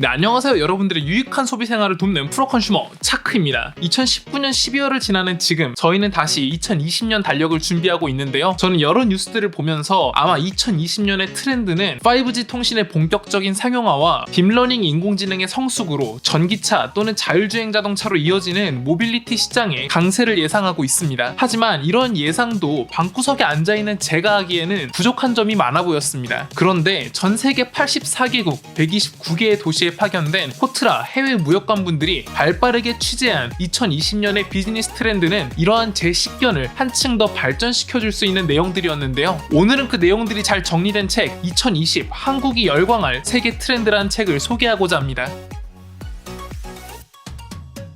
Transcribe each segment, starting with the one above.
네, 안녕하세요. 여러분들의 유익한 소비 생활을 돕는 프로 컨슈머 차크입니다. 2019년 12월을 지나는 지금 저희는 다시 2020년 달력을 준비하고 있는데요. 저는 여러 뉴스들을 보면서 아마 2020년의 트렌드는 5G 통신의 본격적인 상용화와 딥러닝 인공지능의 성숙으로 전기차 또는 자율주행 자동차로 이어지는 모빌리티 시장의 강세를 예상하고 있습니다. 하지만 이런 예상도 방구석에 앉아 있는 제가 하기에는 부족한 점이 많아 보였습니다. 그런데 전 세계 84개국 129개의 도시에 파견된 코트라 해외 무역관분들이 발빠르게 취재한 2020년의 비즈니스 트렌드는 이러한 제 식견을 한층 더 발전시켜줄 수 있는 내용들이었는데요. 오늘은 그 내용들이 잘 정리된 책 2020 한국이 열광할 세계 트렌드라는 책을 소개하고자 합니다.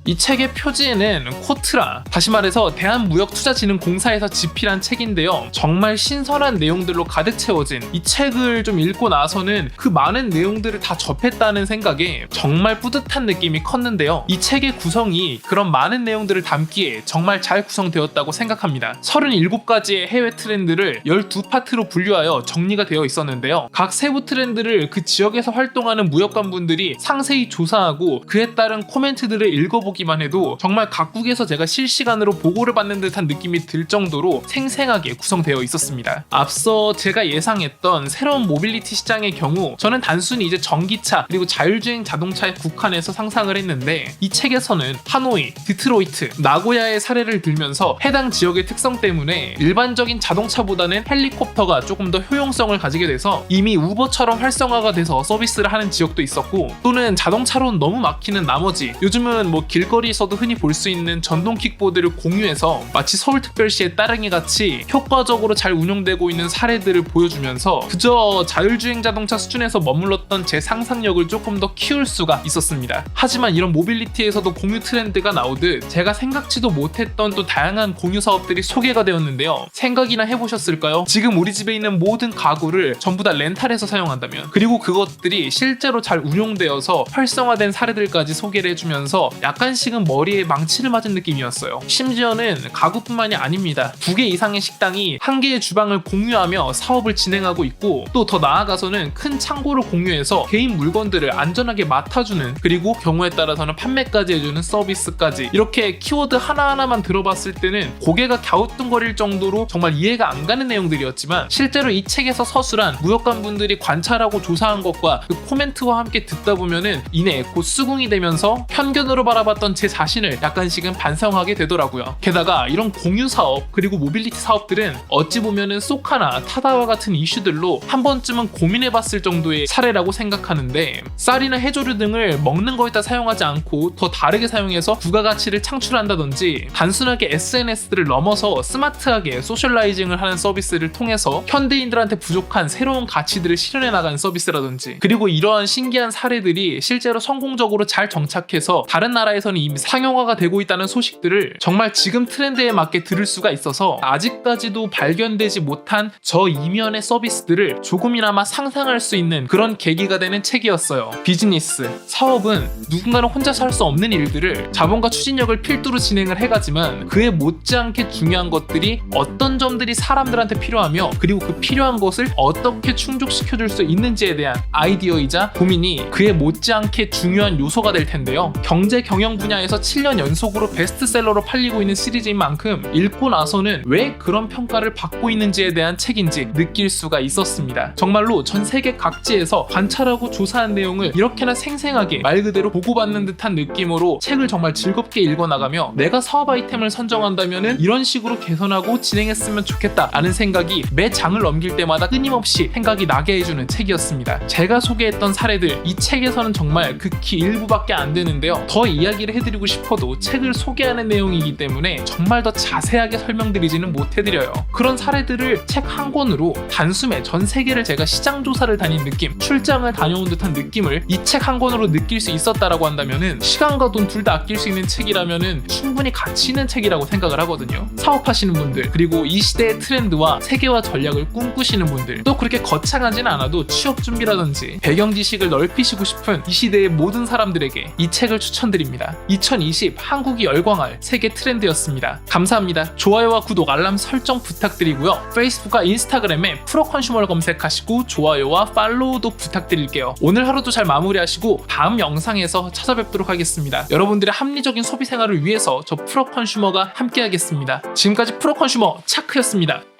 이 책의 표지에는 코트라, 다시 말해서 대한무역투자진흥공사에서 집필한 책인데요. 정말 신선한 내용들로 가득 채워진 이 책을 좀 읽고 나서는 그 많은 내용들을 다 접했다는 생각에 정말 뿌듯한 느낌이 컸는데요. 이 책의 구성이 그런 많은 내용들을 담기에 정말 잘 구성되었다고 생각합니다. 37가지의 해외 트렌드를 12파트로 분류하여 정리가 되어 있었는데요. 각 세부 트렌드를 그 지역에서 활동하는 무역관분들이 상세히 조사하고 그에 따른 코멘트들을 읽어보기 만 해도 정말 각국에서 제가 실시간으로 보고를 받는 듯한 느낌이 들 정도로 생생하게 구성되어 있었습니다. 앞서 제가 예상했던 새로운 모빌리티 시장의 경우 저는 단순히 이제 전기차 그리고 자율주행 자동차에 국한해서 상상을 했는데 이 책에서는 하노이, 디트로이트, 나고야의 사례를 들면서 해당 지역의 특성 때문에 일반적인 자동차보다는 헬리콥터가 조금 더 효용성을 가지게 돼서 이미 우버처럼 활성화가 돼서 서비스를 하는 지역도 있었고 또는 자동차로는 너무 막히는 나머지 요즘은 뭐 길 거리에서도 흔히 볼 수 있는 전동 킥보드를 공유해서 마치 서울특별시의 따릉이 같이 효과적으로 잘 운영되고 있는 사례들을 보여주면서 그저 자율주행 자동차 수준에서 머물렀던 제 상상력을 조금 더 키울 수가 있었습니다. 하지만 이런 모빌리티에서도 공유 트렌드가 나오듯 제가 생각지도 못했던 또 다양한 공유 사업들이 소개가 되었는데요. 생각이나 해보셨을까요? 지금 우리 집에 있는 모든 가구를 전부 다 렌탈해서 사용한다면 그리고 그것들이 실제로 잘 운용되어서 활성화된 사례들까지 소개를 해주면서 약간 씩은 머리에 망치를 맞은 느낌이었어요. 심지어는 가구뿐만이 아닙니다. 두 개 이상의 식당이 한 개의 주방을 공유하며 사업을 진행하고 있고 또 더 나아가서는 큰 창고를 공유해서 개인 물건들을 안전하게 맡아주는 그리고 경우에 따라서는 판매까지 해주는 서비스까지 이렇게 키워드 하나하나만 들어봤을 때는 고개가 갸우뚱거릴 정도로 정말 이해가 안 가는 내용들이었지만 실제로 이 책에서 서술한 무역관 분들이 관찰하고 조사한 것과 그 코멘트와 함께 듣다 보면은 이내 곧 수긍이 되면서 편견으로 바라봤던 제 자신을 약간씩은 반성하게 되더라고요. 게다가 이런 공유 사업 그리고 모빌리티 사업들은 어찌 보면은 소카나 타다와 같은 이슈들로 한 번쯤은 고민해봤을 정도의 사례라고 생각하는데 쌀이나 해조류 등을 먹는 거에다 사용하지 않고 더 다르게 사용해서 부가가치를 창출한다든지 단순하게 SNS들을 넘어서 스마트하게 소셜라이징을 하는 서비스를 통해서 현대인들한테 부족한 새로운 가치들을 실현해 나가는 서비스라든지 그리고 이러한 신기한 사례들이 실제로 성공적으로 잘 정착해서 다른 나라에서는 이미 상용화가 되고 있다는 소식들을 정말 지금 트렌드에 맞게 들을 수가 있어서 아직까지도 발견되지 못한 저 이면의 서비스들을 조금이나마 상상할 수 있는 그런 계기가 되는 책이었어요. 비즈니스, 사업은 누군가는 혼자서 할수 없는 일들을 자본과 추진력을 필두로 진행을 해가지만 그에 못지않게 중요한 것들이 어떤 점들이 사람들한테 필요하며 그리고 그 필요한 것을 어떻게 충족시켜줄 수 있는지에 대한 아이디어이자 고민이 그에 못지않게 중요한 요소가 될 텐데요. 경제 경영 분야에서 7년 연속으로 베스트셀러로 팔리고 있는 시리즈인 만큼 읽고 나서는 왜 그런 평가를 받고 있는지에 대한 책인지 느낄 수가 있었습니다. 정말로 전 세계 각지에서 관찰하고 조사한 내용을 이렇게나 생생하게 말 그대로 보고받는 듯한 느낌으로 책을 정말 즐겁게 읽어나가며 내가 사업 아이템을 선정한다면 이런 식으로 개선하고 진행했으면 좋겠다라는 생각이 매 장을 넘길 때마다 끊임없이 생각이 나게 해주는 책이었습니다. 제가 소개했던 사례들 이 책에서는 정말 극히 일부밖에 안 되는데요. 더 이야기 를 해드리고 싶어도 책을 소개하는 내용이기 때문에 정말 더 자세하게 설명드리지는 못해드려요. 그런 사례들을 책 한 권으로 단숨에 전 세계를 제가 시장 조사를 다닌 느낌, 출장을 다녀온 듯한 느낌을 이 책 한 권으로 느낄 수 있었다라고 한다면은 시간과 돈 둘 다 아낄 수 있는 책이라면은 충분히 가치 있는 책이라고 생각을 하거든요. 사업하시는 분들 그리고 이 시대의 트렌드와 세계화 전략을 꿈꾸시는 분들 또 그렇게 거창하진 않아도 취업 준비라든지 배경 지식을 넓히시고 싶은 이 시대의 모든 사람들에게 이 책을 추천드립니다. 2020 한국이 열광할 세계 트렌드였습니다. 감사합니다. 좋아요와 구독, 알람 설정 부탁드리고요. 페이스북과 인스타그램에 프로 컨슈머를 검색하시고 좋아요와 팔로우도 부탁드릴게요. 오늘 하루도 잘 마무리하시고 다음 영상에서 찾아뵙도록 하겠습니다. 여러분들의 합리적인 소비 생활을 위해서 저 프로 컨슈머가 함께하겠습니다. 지금까지 프로 컨슈머 차크였습니다.